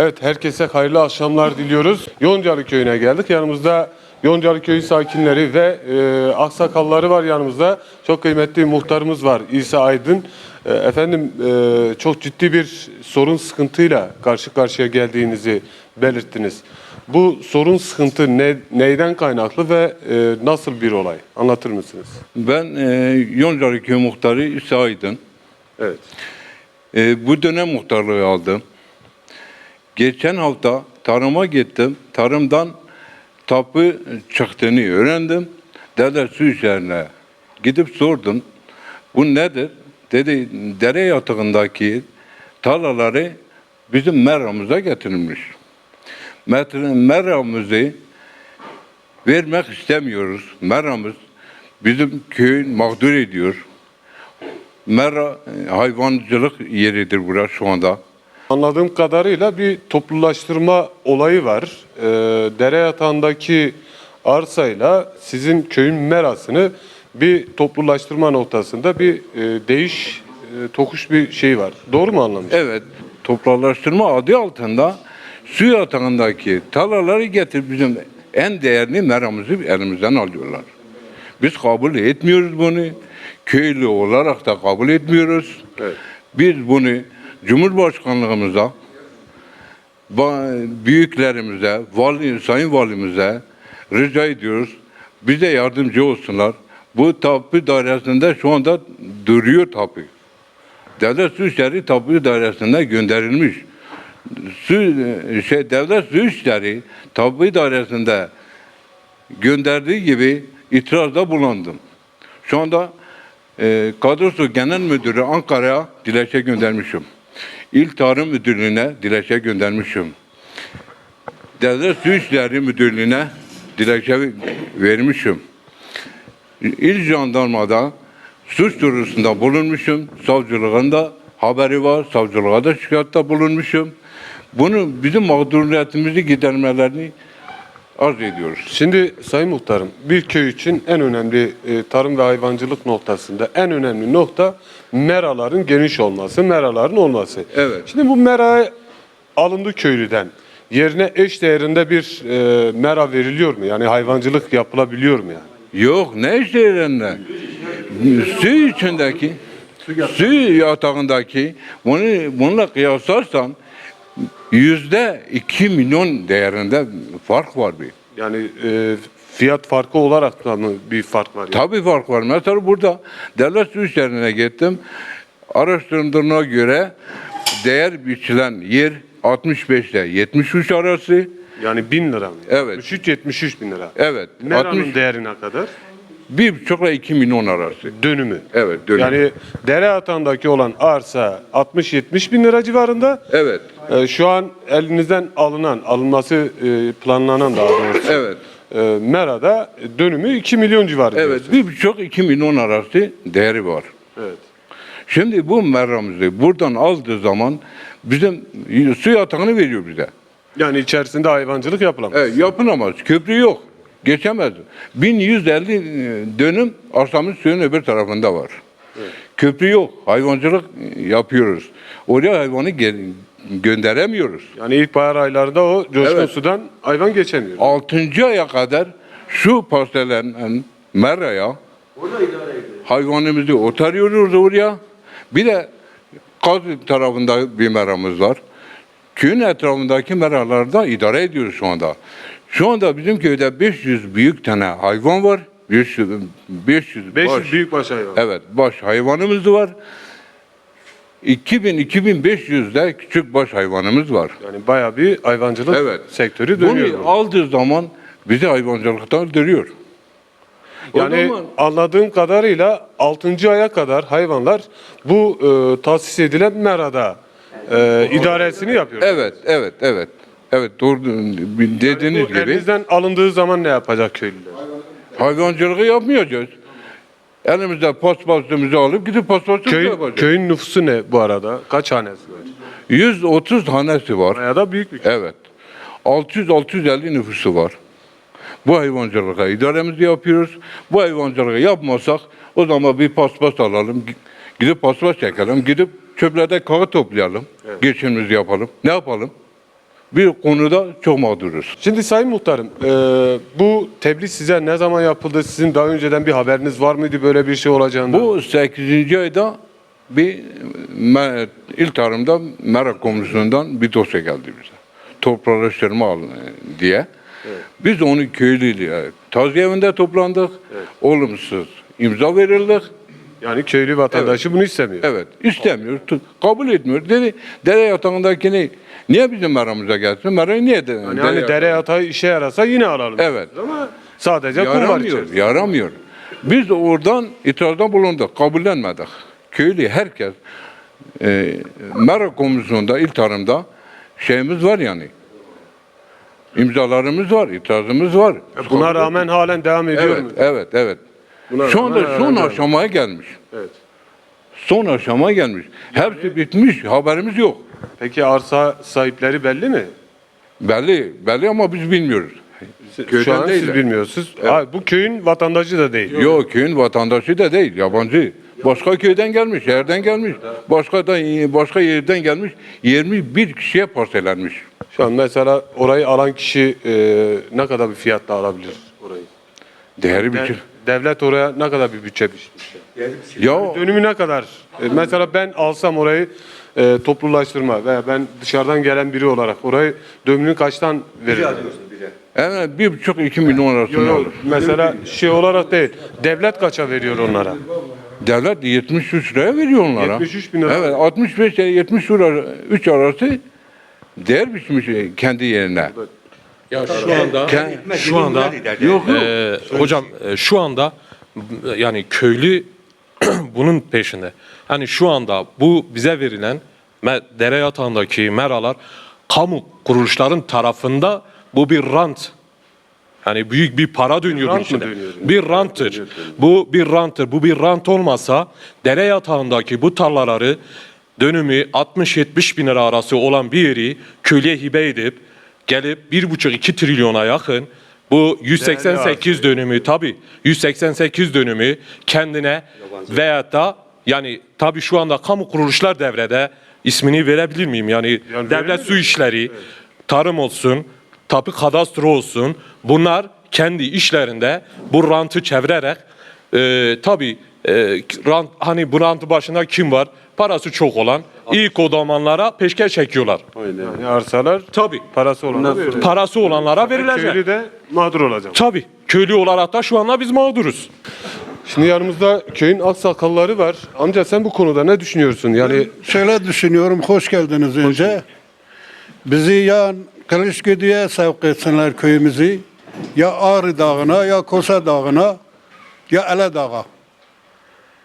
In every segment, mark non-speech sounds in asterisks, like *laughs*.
Evet, herkese hayırlı akşamlar diliyoruz. Yoncalı köyüne geldik. Yanımızda Yoncalı köyü sakinleri ve e, aksakalları var yanımızda. Çok kıymetli muhtarımız var İsa Aydın. E, efendim e, çok ciddi bir sorun sıkıntıyla karşı karşıya geldiğinizi belirttiniz. Bu sorun sıkıntı ne, neyden kaynaklı ve e, nasıl bir olay? Anlatır mısınız? Ben e, Yoncalı Köy Muhtarı İsa Aydın. Evet. E, bu dönem muhtarlığı aldım. Geçen hafta tarıma gittim. Tarımdan tapu çıktığını öğrendim. Devlet su işlerine gidip sordum. Bu nedir? Dedi dere yatağındaki tarlaları bizim meramıza getirilmiş. Meramızı vermek istemiyoruz. Meramız bizim köyün mağdur ediyor. Mera hayvancılık yeridir burası şu anda. Anladığım kadarıyla bir toplulaştırma olayı var. Ee, dere yatağındaki arsayla sizin köyün merasını bir toplulaştırma noktasında bir e, değiş e, tokuş bir şey var. Doğru mu anlamışım? Evet, topralaştırma adı altında su yatağındaki tarlaları getirip bizim en değerli meramızı elimizden alıyorlar. Biz kabul etmiyoruz bunu. Köylü olarak da kabul etmiyoruz. Evet. Biz bunu Cumhurbaşkanlığımıza, ba- büyüklerimize, vali, sayın valimize rica ediyoruz. Bize yardımcı olsunlar. Bu tapu dairesinde şu anda duruyor tapu. Devlet Su İşleri Tapu Dairesi'ne gönderilmiş. Su, şey, Devlet Su İşleri Tapu Dairesi'nde gönderdiği gibi itirazda bulundum. Şu anda e, Kadrosu Genel Müdürü Ankara'ya dilekçe göndermişim. İl Tarım Müdürlüğü'ne dilekçe göndermişim. Devlet Su İşleri Müdürlüğü'ne dilekçe vermişim. İl Jandarmada suç duyurusunda bulunmuşum. Savcılığında haberi var. Savcılığa da şikayetle bulunmuşum. Bunu bizim mağduriyetimizi gidermelerini arz ediyoruz. Şimdi Sayın Muhtarım, bir köy için en önemli e, tarım ve hayvancılık noktasında en önemli nokta meraların geniş olması, meraların olması. Evet. Şimdi bu mera alındı köylüden. Yerine eş değerinde bir e, mera veriliyor mu? Yani hayvancılık yapılabiliyor mu yani? Yok ne işe yerinde? Su içindeki, su yatağındaki bunu bununla kıyaslarsan yüzde iki milyon değerinde fark var bir. Yani e, fiyat farkı olarak da mı bir fark var? Yani? Tabii fark var. Mesela burada devlet su işlerine gittim. Araştırdığına göre değer biçilen yer 65 ile 73 arası. Yani 1000 lira mı? Evet. 73-73 bin lira. Evet. Meranın 60, değeri ne kadar? bir buçuk ile 2 milyon arası. Dönümü. Evet. Dönüm. Yani dere atağındaki olan arsa 60-70 bin lira civarında. evet. Ee, şu an elinizden alınan, alınması e, planlanan daha doğrusu. Evet. e, Mera'da dönümü 2 milyon civarında. Evet. Bir buçuk iki milyon arası değeri var. Evet. Şimdi bu merramızı buradan aldığı zaman bizim su yatağını veriyor bize. Yani içerisinde hayvancılık yapılamaz. Evet, yapılamaz. Köprü yok. Geçemez. 1150 dönüm arsamız suyun öbür tarafında var. Köprü yok. Hayvancılık yapıyoruz. Oraya hayvanı ge- gönderemiyoruz. Yani ilkbahar aylarında o coşkun Evet. sudan hayvan geçemiyor. 6. aya kadar şu parsellenen meraya hayvanımızı otarıyoruz oraya. Bir de Kaz tarafında bir meramız var. Köyün etrafındaki meralarda idare ediyoruz şu anda. Şu anda bizim köyde 500 büyük tane hayvan var. 500, 500, 500 baş, büyükbaş hayvan. Evet, baş hayvanımız var. 2000-2500 de küçük baş hayvanımız var. Yani bayağı bir hayvancılık Evet. sektörü dönüyor. Bunu aldığı zaman bizi hayvancılıktan dönüyor. Yani zaman- anladığım kadarıyla 6. aya kadar hayvanlar bu e, tahsis edilen merada e, idaresini yapıyor. Evet, evet, evet. Evet, doğru dediğiniz Bu gibi elinizden alındığı zaman ne yapacak köylüler? hayvancılığı yapmayacağız. Elimizde paspasımızı alıp gidip paspasımızı Köyün, yapacağız. köyün nüfusu ne bu arada? Kaç hanesi var? 130 hanesi var. Bayağı da büyük bir köy. Evet. 600-650 nüfusu var. Bu hayvancılığa idaremizi yapıyoruz. Bu hayvancılığı yapmasak o zaman bir paspas alalım. gi- Gidip paspas çekelim. Gidip çöplerde kağıt toplayalım. Geçimimizi yapalım. Ne yapalım? Bir konuda çok mağduruz. Şimdi Sayın Muhtarım, e, bu tebliğ size ne zaman yapıldı? Sizin daha önceden bir haberiniz var mıydı böyle bir şey olacağından? Bu 8. ayda bir me- il tarımda merak komisyonundan bir dosya geldi bize. Topraklaştırma al diye. Biz onu köylü taziye evinde toplandık. Olumsuz imza verildik. Yani köylü vatandaşı bunu istemiyor. Evet, istemiyor, tu- kabul etmiyor. Dedi, dere yatağındakini niye bizim meramıza gelsin? Merayı niye de, Yani hani dere yatağı işe yarasa yine alalım. Evet. Ama sadece kum var Yaramıyor, içerisinde. yaramıyor. Biz de oradan itirazda bulunduk, kabullenmedik. Köylü herkes, e, Mera Komisyonu'nda, il tarımda şeyimiz var yani. İmzalarımız var, itirazımız var. Buna rağmen halen devam ediyor Evet, mu? evet, evet. Buna Şu anda rağmen son aşamaya gelmiş. Evet. Son aşamaya gelmiş. Hepsi bitmiş, haberimiz yok. Peki arsa sahipleri belli mi? Belli, belli ama biz bilmiyoruz. Şu an siz değiller. bilmiyorsunuz. Ha, bu köyün vatandaşı da değil. Yok köyün vatandaşı da değil, yabancı. Başka köyden gelmiş, şehirden gelmiş. Başka da başka yerden gelmiş. 21 kişiye parsellenmiş. Şu an mesela orayı alan kişi e, ne kadar bir fiyatla alabilir orayı? Değeri şey. Devlet oraya ne kadar bir bütçe biçmiş? Ya Dönümü ne kadar? E, mesela ben alsam orayı e, toplulaştırma veya ben dışarıdan gelen biri olarak orayı dönümünü kaçtan veririm? evet, bir buçuk iki milyon arasında Yok, olur. mesela şey olarak değil. Devlet kaça veriyor onlara? Devlet 73 liraya veriyor onlara. 73 bin lira. Evet 65 ile 70 lira 3 arası değer biçmiş kendi yerine. Ya şu anda Ke- şu anda Yok yok. e, hocam e, şu anda m, yani köylü *clears throat* bunun peşinde. Yani şu anda bu bize verilen me- dere yatağındaki meralar kamu kuruluşların tarafında bu bir rant. Yani büyük bir para dönüyor bunun Rant mı içinde. dönüyor? Bir ranttır. Bu bir ranttır. Bu bir rant olmasa dere yatağındaki bu tarlaları dönümü 60-70 bin lira arası olan bir yeri köylüye hibe edip gelip 1,5-2 trilyona yakın. Bu 188 dönümü tabi 188 dönümü kendine veyahut da yani tabi şu anda kamu kuruluşlar devrede. İsmini verebilir miyim? Yani, Yani devlet su işleri, tarım olsun, tapu kadastro olsun bunlar kendi işlerinde bu rantı çevirerek e, tabi e, rant, hani bu rantı başında kim var? Parası çok olan ilk odamanlara peşkeş çekiyorlar. Yani arsalar Tabi. parası olana veriyor. Parası olanlara verilecek. Köylü de mağdur olacak. Tabi. Köylü olarak da şu anda biz mağduruz. Şimdi yanımızda köyün aksakalları var. Amca sen bu konuda ne düşünüyorsun? Yani Şöyle düşünüyorum, hoş geldiniz önce. Bizi ya Kılıçgödü'ye sevk etsinler köyümüzü, ya Ağrı Dağı'na, ya Kosa Dağı'na, ya Ele Dağı.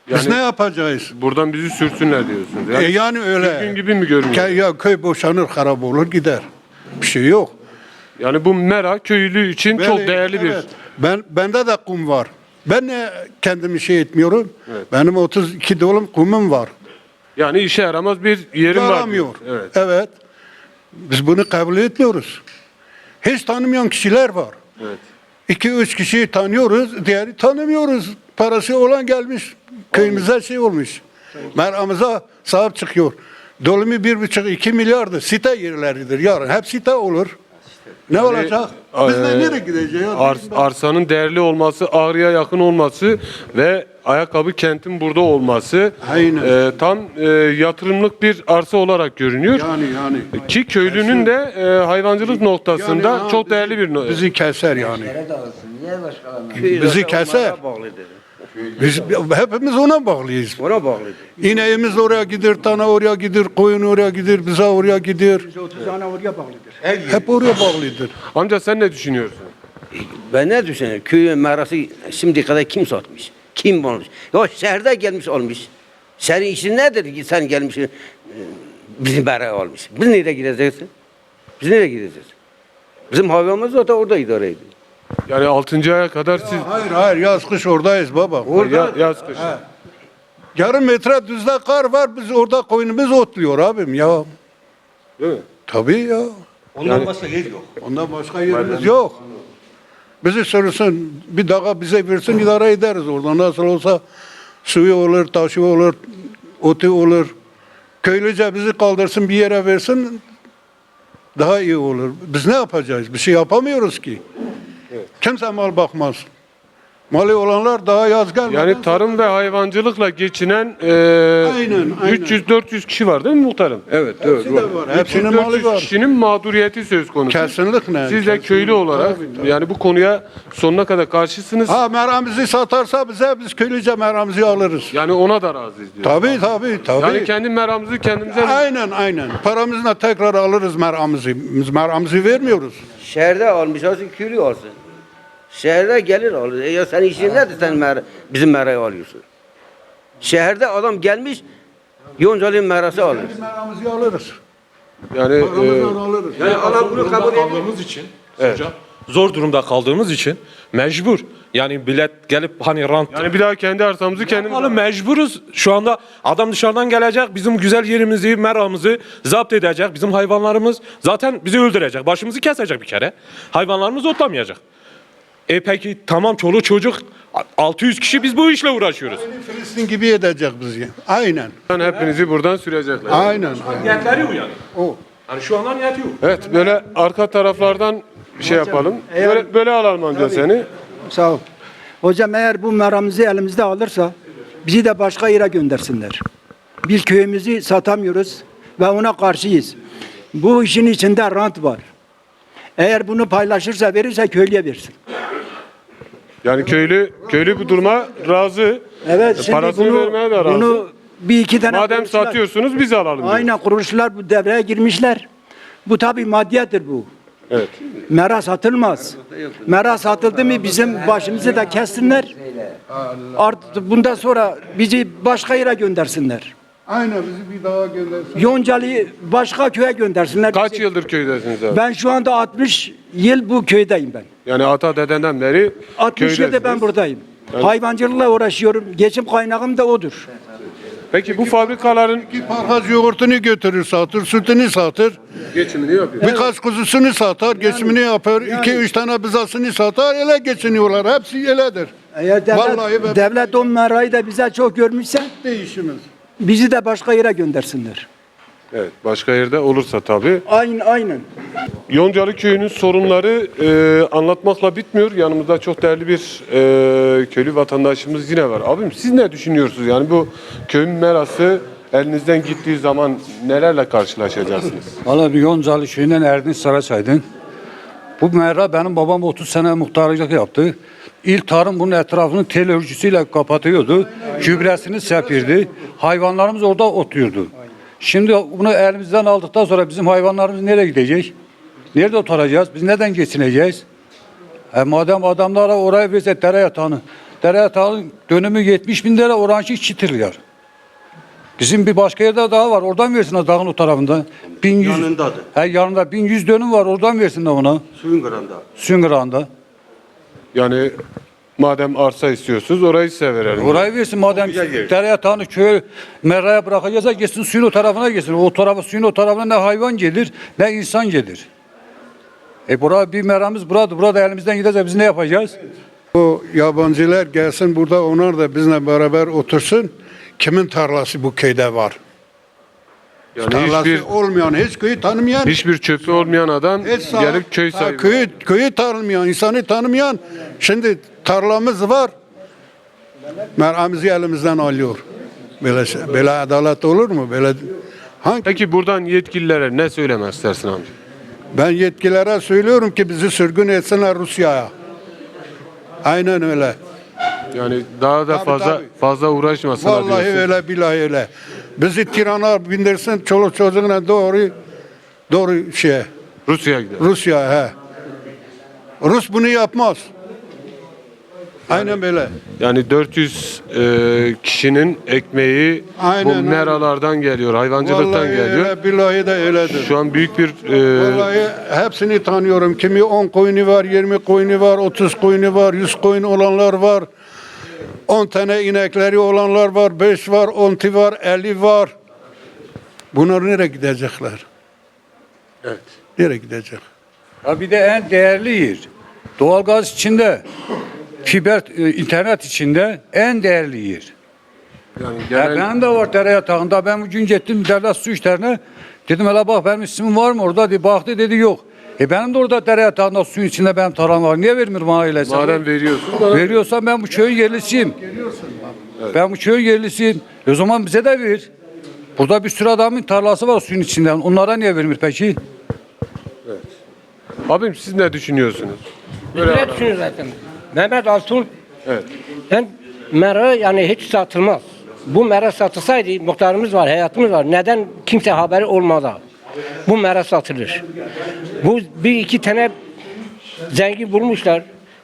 Biz Yani- ne yapacağız? buradan bizi sürsünler diyorsunuz. Yani, E yani öyle. Düzgün gibi mi görünüyor? Ya köy boşanır, harap olur, gider. Bir şey yok. Yani bu mera köylü için çok Böyle- değerli bir. evet. Ben bende de kum var. Ben ne kendimi şey etmiyorum. Benim 32 dönüm kumum var. Yani işe yaramaz bir yerim var. Yaramıyor. Evet. evet. Biz bunu kabul etmiyoruz. Hiç tanımayan kişiler var. Evet. İki üç kişiyi tanıyoruz, diğeri tanımıyoruz. Parası olan gelmiş, köyümüze şey olmuş. Meramıza sahip çıkıyor. Dolumu bir buçuk iki milyardı. Site yerleridir yarın. Hep site olur. Ne olacak? Biz e, de nereye gideceğiz? Ars- arsanın değerli olması, Ağrı'ya yakın olması ve ayakkabı kentin burada olması Aynen. e, tam e, yatırımlık bir arsa olarak görünüyor. Yani yani. Ki köylünün de e, hayvancılık noktasında Yani, çok bizi- değerli bir Bizi keser yani. Bizi keser. Biz hepimiz ona bağlıyız. Ona bağlıdır. İneğimiz oraya gider, tane oraya gider, koyun oraya gider, bize oraya gider. 30 tane oraya bağlıdır. Hep oraya bağlıdır. Amca sen ne düşünüyorsun? Ben ne düşünüyorum? Köyün merası şimdi kadar kim satmış? Kim olmuş? Ya şehirde gelmiş olmuş. Senin işin nedir ki sen gelmişsin e, bizim mera olmuş. Biz nereye gideceksin? Biz nereye gideceğiz? Bizim hayvanımız zaten orada idare ediyor. Yani 6. aya kadar siz Hayır hayır yaz kış oradayız baba. ya, yaz kış. Yarım metre düzde kar var biz orada koyunumuz otluyor abim ya. Değil mi? Tabii ya. Ondan başka yer yok. Ondan başka yerimiz yok. Bizi sürüsün bir dağa bize versin idare ederiz orada. Nasıl olsa suyu olur, taşı olur, otu olur. Köylüce bizi kaldırsın bir yere versin daha iyi olur. Biz ne yapacağız? Bir şey yapamıyoruz ki. Kimse mal bakmaz. Mali olanlar daha yaz gelmeden Yani tarım ve hayvancılıkla geçinen e, Aynen, aynen. 300-400 kişi var değil mi muhtarım? Evet, evet. Hepsi de var. Hepsinin 300-400 malı var. kişinin mağduriyeti söz konusu. Kesinlikle. Siz de köylü olarak yani bu konuya sonuna kadar karşısınız. Ha meramizi satarsa bize biz köylüce meramizi alırız. Yani ona da razıyız diyor. Tabii tabii tabii. Yani kendi meramımızı kendimize Aynen aynen. Paramızla tekrar alırız meramizi. Biz meramizi vermiyoruz. Şehirde almış olsun köylü olsun. Şehirde gelir alır. E ya senin işin nedir sen mer bizim merayı alıyorsun? Şehirde adam gelmiş Yoncalı'nın merası alır. Meramizi alırız. yani e, alırız. Yani Allah bunu kabul ediyor. kaldığımız için hocam, zor durumda kaldığımız için mecbur. Yani bilet gelip hani rant yani bir daha kendi arsamızı kendimiz Yapalım mecburuz. Şu anda adam dışarıdan gelecek, bizim güzel yerimizi, meramızı zapt edecek. Bizim hayvanlarımız zaten bizi öldürecek. Başımızı kesecek bir kere. Hayvanlarımız otlamayacak. E peki tamam çoluk çocuk 600 kişi biz bu işle uğraşıyoruz. Filistin gibi edecek bizi. Aynen. hepinizi buradan sürecekler. Aynen. aynen. Niyetleri bu yani. O. Yani şu anda niyeti yok. Evet böyle arka taraflardan bir şey yapalım. eğer- Böyle, böyle alalım amca seni. Sağ ol. Hocam eğer bu meramızı elimizde alırsa bizi de başka yere göndersinler. Bir köyümüzü satamıyoruz ve ona karşıyız. Bu işin içinde rant var. Eğer bunu paylaşırsa verirse köylüye versin. Yani köylü köylü bu duruma razı. Evet şimdi Parasını bunu, vermeye de razı. bunu bir iki tane Madem kuruluşlar- satıyorsunuz biz alalım. diyor. Aynen kuruluşlar bu devreye girmişler. Bu tabi maddiyettir bu. Evet. Mera satılmaz. Mera satıldı mı bizim başımızı da kessinler. Artık bundan sonra bizi başka yere göndersinler. Aynen bizi bir daha göndersin. Yoncalı'yı başka köye göndersinler. Kaç Bizi- yıldır köydesiniz abi? Ben şu anda 60 yıl bu köydeyim ben. Yani ata dedenden beri 60 yılda ben köydesiniz. buradayım. Hayvancılıkla uğraşıyorum. Geçim kaynağım da odur. Peki bu fabrikaların Bir parhaz yoğurtunu götürür satır, sütünü satır. geçimini yapıyor. Birkaç kuzusunu satar, geçimini yapar. iki üç tane bızasını satar, ele geçiniyorlar. Hepsi eledir. Eğer devlet, Vallahi ben- devlet o merayı da bize çok görmüşse Değişimiz. bizi de başka yere göndersinler. Evet, başka yerde olursa tabii. Aynen aynen. Yoncalı köyünün sorunları e, anlatmakla bitmiyor. Yanımızda çok değerli bir e, köylü vatandaşımız yine var. Abim siz ne düşünüyorsunuz? Yani bu köyün merası elinizden gittiği zaman nelerle karşılaşacaksınız? Valla bir Yoncalı köyünden Erdinç Saraçay'dın. Bu mera benim babam 30 sene muhtarlık yaptı. İl tarım bunun etrafını tel örgüsüyle kapatıyordu. Gübresini sepirdi. Hayvanlarımız orada oturuyordu. Şimdi bunu elimizden aldıktan sonra bizim hayvanlarımız nereye gidecek? Nerede oturacağız? Biz neden geçineceğiz? E madem adamlara oraya verse dere yatağını. Dere yatağının dönümü 70 bin lira oranşı çitirliyor. Bizim bir başka yerde daha var. Oradan versinler dağın o tarafında. 1100, Yanındadır. He yanında 1100 dönüm var. Oradan versinler ona. Suyun kıranda. Süngırağında. Yani madem arsa istiyorsunuz orayı size verelim. Orayı versin madem dere yatağını köye meraya bırakacaksa gitsin suyun o tarafına gitsin. O tarafa suyun o tarafına ne hayvan gelir ne insan gelir. E bura bir meramız burada. Burada elimizden giderse biz ne yapacağız? O yabancılar gelsin burada onlar da bizimle beraber otursun. Kimin tarlası bu köyde var? Yani Tarlası hiçbir olmayan, hiç köyü tanımayan, hiçbir çöpü olmayan adam hiç sahip- gelip köy ha, köyü, köyü tanımayan, insanı tanımayan. Şimdi tarlamız var. Meramizi elimizden alıyor. Böyle, şey- böyle adalet olur mu? Böyle hangi Peki buradan yetkililere ne söylemek istersin amca? Ben yetkililere söylüyorum ki bizi sürgün etsinler Rusya'ya. Aynen öyle. Yani daha da Tabii, fazla tabii. fazla uğraşmasınlar Vallahi diyorsun. öyle billahi öyle. Bizi tirana bindirsin çoluk çocuğuna doğru doğru şeye Rusya'ya gider. Rusya he. Rus bunu yapmaz. Aynen böyle. Yani 400 e, kişinin ekmeği bu aynen. meralardan geliyor, hayvancılıktan Vallahi geliyor. öyle billahi de öyledir. Şu an büyük bir e, Vallahi hepsini tanıyorum. Kimi 10 koyunu var, 20 koyunu var, 30 koyunu var, 100 koyun olanlar var. 10 tane inekleri olanlar var, 5 var, 10 var, 50 var. Bunlar nereye gidecekler? Evet. Nereye gidecek? Ya bir de en değerli yer. Doğalgaz içinde, fiber, e, internet içinde en değerli yer. Yani Ya genel benim de var dere yatağında. Ben bugün gittim devlet su işlerine. Dedim hele bak benim ismim var mı orada? Dedi, baktı dedi yok. E benim de orada dere yatağında suyun içinde benim tarlam var. Niye vermiyor bana öyleyse? madem veriyorsun bana Veriyorsan ben bu köyün yerlisiyim. Ben bu köyün yerlisiyim. E O zaman bize de ver. Burada bir sürü adamın tarlası var suyun içinde. Onlara niye vermiyor peki? Abim siz ne düşünüyorsunuz? Böyle düşünüyor zaten. Mehmet Altuğ Evet. ben mera yani hiç satılmaz. Bu mera satılsaydı muhtarımız var, hayatımız var. Neden kimse haberi olmadı? Bu mera satılır. Bu bir iki tane zengin bulmuşlar.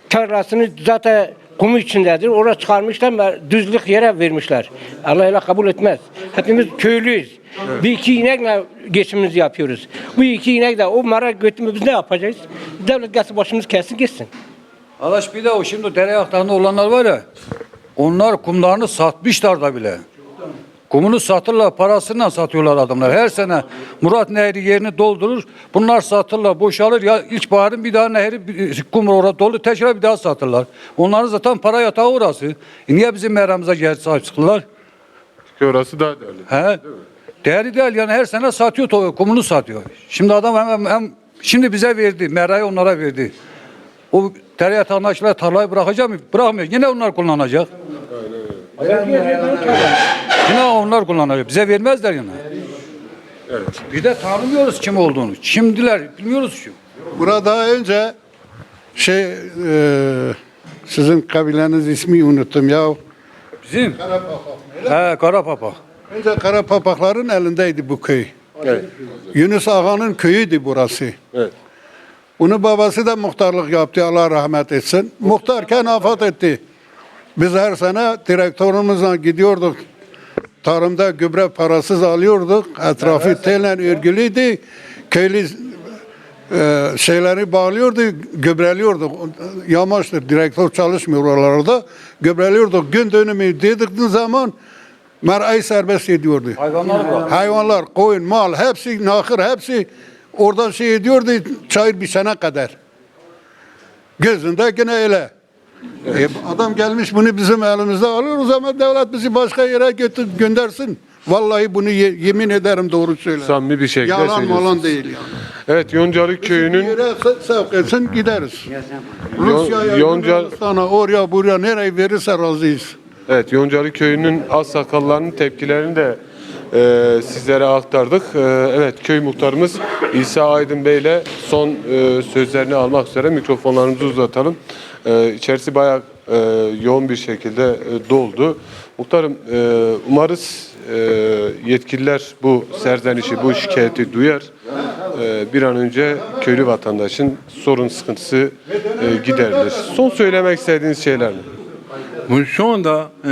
Tarlasını zaten kumu içindedir. Oraya çıkarmışlar ve düzlük yere vermişler. Allah öyle kabul etmez. Hepimiz köylüyüz. Bir iki inekle geçimimizi yapıyoruz. Bu iki inek de o mara götümü ne yapacağız? Devlet gelsin başımız kessin gitsin. Arkadaş bir de o şimdi dere yatağında olanlar var ya. Onlar kumlarını satmışlar da bile. Kumunu satırlar, parasıyla satıyorlar adamlar. Her sene Murat Nehri yerini doldurur. Bunlar satırlar, boşalır. Ya ilkbaharın bir daha nehri bir- kum orada dolu, tekrar bir daha satırlar. Onların zaten para yatağı orası. E niye bizim meramıza gel sahip çıktılar? Ki orası daha değerli. He? Değerli değil yani her sene satıyor, to- kumunu satıyor. Şimdi adam hem, hem, hem- şimdi bize verdi, merayı onlara verdi. O dere yatağındakiler tarlayı bırakacak mı? Bırakmıyor. Yine onlar kullanacak. Yine onlar kullanacak. Bize vermezler yine. Evet. Bir de tanımıyoruz kim olduğunu. Şimdiler bilmiyoruz kim. Burada daha önce şey e, sizin kabileniz ismi unuttum ya. Bizim. He, Karapapa. Önce Karapapakların elindeydi bu köy. Evet. Yunus Ağa'nın köyüydü burası. Evet. Onun babası da muhtarlık yaptı Allah rahmet etsin. Muhtarken afat etti. Biz her sene direktörümüzle gidiyorduk. Tarımda gübre parasız alıyorduk. Etrafı telle örgülüydü. Köylü e, şeyleri bağlıyordu, gübreliyorduk. Yamaçtır, direktör çalışmıyor oralarda. Gübreliyorduk. Gün dönümü dedikten zaman merayı serbest ediyordu. Hayvanlar bırak. Hayvanlar, koyun, mal hepsi nakır hepsi oradan şey ediyordu çayır bir sene kadar. Gözünde yine öyle. E, adam gelmiş bunu bizim elimizde alıyoruz ama devlet bizi başka yere götür göndersin. Vallahi bunu ye- yemin ederim doğru söyler. Samimi bir şekilde Yalan malan değil yani. Evet Yoncalık Bir köyünün yere se- sevk etsin gideriz. Rusya'ya, Yonca- Yunanistan'a, oraya buraya nereye verirse razıyız. Evet Yoncalı köyünün az sakallarının tepkilerini de e, sizlere aktardık. E, evet köy muhtarımız İsa Aydın Bey ile son e, sözlerini almak üzere mikrofonlarımızı uzatalım. E, içerisi bayağı e, yoğun bir şekilde e, doldu. Muhtarım e, umarız e, yetkililer bu serzenişi, bu şikayeti duyar. E, bir an önce köylü vatandaşın sorun sıkıntısı e, giderilir. Son söylemek istediğiniz şeyler mi? Bu şu anda e,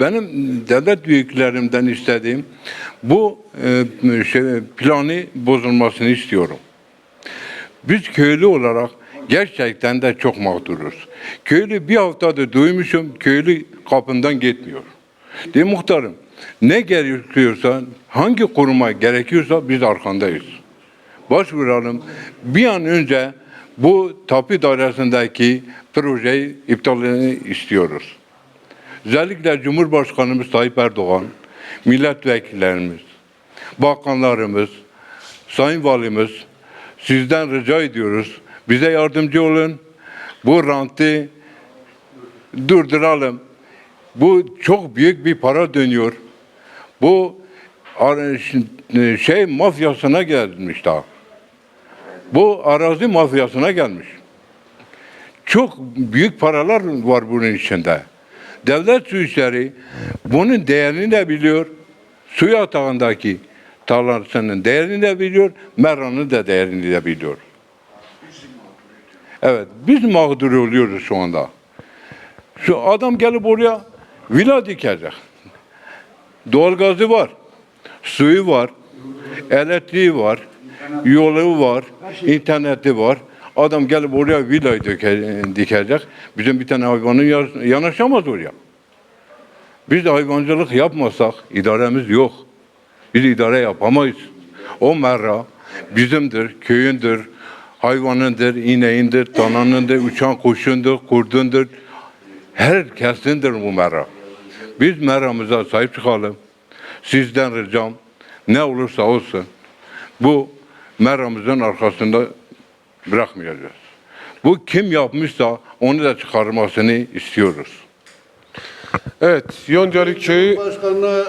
benim devlet büyüklerimden istediğim bu e, şey, planı bozulmasını istiyorum. Biz köylü olarak gerçekten de çok mağduruz. Köylü bir haftadır duymuşum, köylü kapından gitmiyor. De muhtarım, ne gerekiyorsa, hangi kuruma gerekiyorsa biz arkandayız. Başvuralım. Bir an önce bu tapu dairesindeki projeyi iptalini istiyoruz. Özellikle Cumhurbaşkanımız Tayyip Erdoğan, milletvekillerimiz, bakanlarımız, sayın valimiz sizden rica ediyoruz. Bize yardımcı olun. Bu rantı durduralım. Bu çok büyük bir para dönüyor. Bu şey mafyasına gelmiş daha. Bu arazi mafyasına gelmiş. Çok büyük paralar var bunun içinde. Devlet su işleri bunun değerini de biliyor. Su yatağındaki tarlasının değerini de biliyor. Merranın da değerini de biliyor. Evet, biz mağdur oluyoruz şu anda. Şu adam gelip oraya villa dikecek. Doğalgazı var, suyu var, elektriği var, yolu var, interneti var. Adam gelip oraya villa dike- dikecek. Bizim bir tane hayvanın ya- yanaşamaz oraya. Biz de hayvancılık yapmasak idaremiz yok. Biz idare yapamayız. O merra bizimdir, köyündür, hayvanındır, ineğindir, dananındır, uçan kuşundur, kurdundur. Herkesindir bu merra. Biz meramıza sahip çıkalım. Sizden ricam ne olursa olsun bu meramızın arkasında bırakmayacağız. Bu kim yapmışsa onu da çıkarmasını istiyoruz. Evet, Yoncalı Köyü Başkanına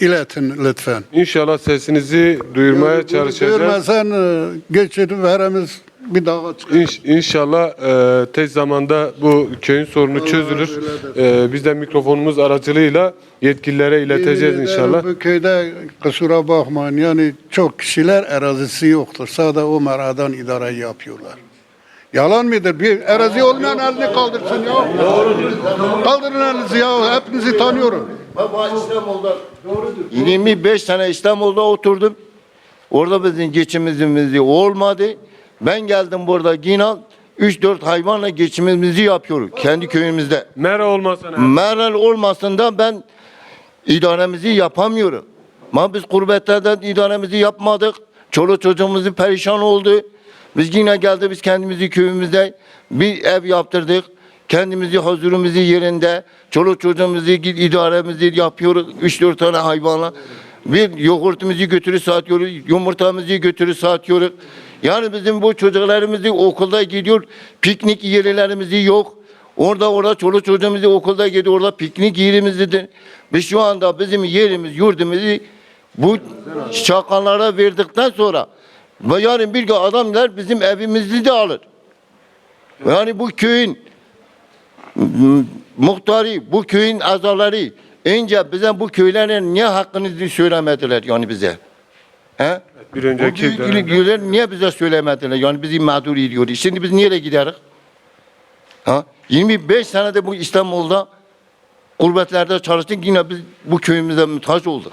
iletin lütfen. inşallah sesinizi duyurmaya çalışacağız. Görmesen e, geçirip veremiz bir daha çıkar. İnş, inşallah e, tez zamanda bu köyün sorunu çözülür. E, biz de mikrofonumuz aracılığıyla yetkililere ileteceğiz inşallah. Bu köyde kusura bakmayın yani çok kişiler arazisi yoktur. Sadece o meradan idare yapıyorlar. Yalan mıdır? Bir arazi olmayan elini kaldırsın ya. Kaldırın elinizi ya. Hepinizi tanıyorum. 25 sene İstanbul'da oturdum. Orada bizim geçimimiz olmadı. Ben geldim burada yine 3-4 hayvanla geçimimizi yapıyoruz kendi köyümüzde. Mera olmasa ne? Meral olmasın da ben idaremizi yapamıyorum. Ama biz gurbetlerde idaremizi yapmadık. Çoluk çocuğumuzu perişan oldu. Biz yine geldi biz kendimizi köyümüzde bir ev yaptırdık. Kendimizi huzurumuzu yerinde. Çoluk çocuğumuzu idaremizi yapıyoruz. 3-4 tane hayvanla. Bir yoğurtumuzu götürüp satıyoruz. Yumurtamızı götürüp satıyoruz. Yani bizim bu çocuklarımızı okulda gidiyor. Piknik yerlerimiz yok. Orada orada çoluk çocuğumuz okulda gidiyor. Orada piknik yerimizdir. Biz şu anda bizim yerimiz, yurdumuzu bu çakallara verdikten sonra ve yarın bir gün adamlar bizim evimizi de alır. Yani bu köyün muhtarı, bu köyün azaları önce bize bu köylerin niye hakkınızı söylemediler yani bize? He? Bir önceki köyler niye bize söylemediler? Yani bizi mağdur ediyor. Şimdi biz nereye gideriz? Ha? 25 senede bu İstanbul'da gurbetlerde çalıştık yine biz bu köyümüze muhtaç olduk.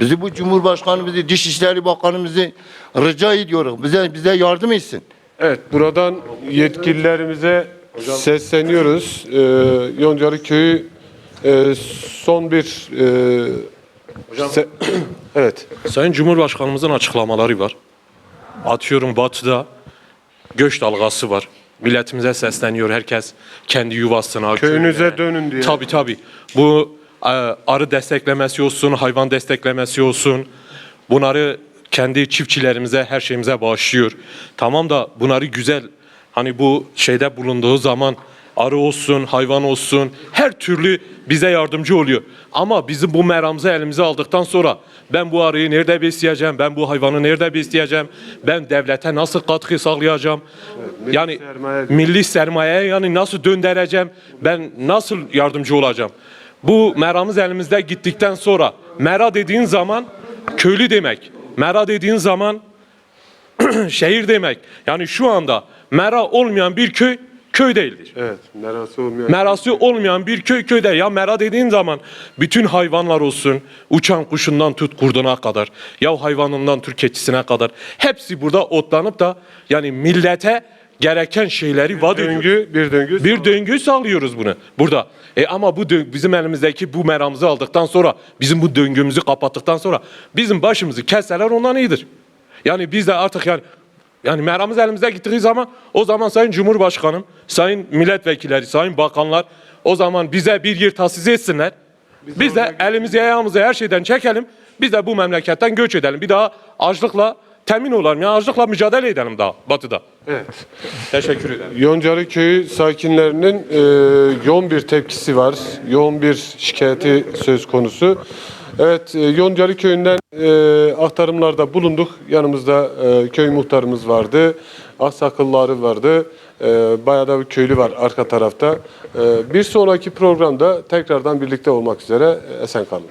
Bizi bu Cumhurbaşkanımızı, Dışişleri Bakanımızı rica ediyoruz. Bize bize yardım etsin. Evet, buradan yetkililerimize sesleniyoruz. E, Yoncalı Köyü e, son bir e, se- *clears throat* evet. Sayın Cumhurbaşkanımızın açıklamaları var. Atıyorum batıda göç dalgası var. Milletimize sesleniyor herkes kendi yuvasına. Köyünüze köyüne. dönün diye. Tabii tabii. Bu e, arı desteklemesi olsun, hayvan desteklemesi olsun. Bunları kendi çiftçilerimize, her şeyimize bağışlıyor. Tamam da bunları güzel hani bu şeyde bulunduğu zaman arı olsun, hayvan olsun her türlü bize yardımcı oluyor. Ama bizim bu meramızı elimize aldıktan sonra ben bu arıyı nerede besleyeceğim, ben bu hayvanı nerede besleyeceğim, ben devlete nasıl katkı sağlayacağım? yani sermaye- milli sermayeye yani nasıl döndüreceğim, ben nasıl yardımcı olacağım? Bu meramız elimizde gittikten sonra mera dediğin zaman köylü demek. Mera dediğin zaman *clears throat* şehir demek. Yani şu anda mera olmayan bir köy köy değildir. Evet, merası olmayan. Merası olmayan bir köy köyde ya mera dediğin zaman bütün hayvanlar olsun uçan kuşundan tut kurduna kadar ya hayvanından tut keçisine kadar hepsi burada otlanıp da yani millete gereken şeyleri vaat ediyor. döngü, bir döngü. Bir döngü sağlıyoruz bunu burada. E ama bu döngü, bizim elimizdeki bu meramızı aldıktan sonra bizim bu döngümüzü kapattıktan sonra bizim başımızı keseler ondan iyidir. Yani biz de artık yani yani meramız elimize gittiği zaman o zaman Sayın Cumhurbaşkanım, Sayın Milletvekilleri, Sayın Bakanlar o zaman bize bir yer tahsis etsinler. Biz, de elimizi ayağımızı her şeyden çekelim. Biz de bu memleketten göç edelim. Bir daha açlıkla temin olalım. Yani açlıkla mücadele edelim daha batıda. Evet. *laughs* Teşekkür ederim. Yoncalı Köyü sakinlerinin e, yoğun bir tepkisi var. Yoğun bir şikayeti söz konusu. Evet, e, Yoncalı Köyü'nden e, aktarımlarda bulunduk. Yanımızda e, köy muhtarımız vardı. Aksakılları vardı. E, bayağı da bir köylü var arka tarafta. E, bir sonraki programda tekrardan birlikte olmak üzere. Esen kalın.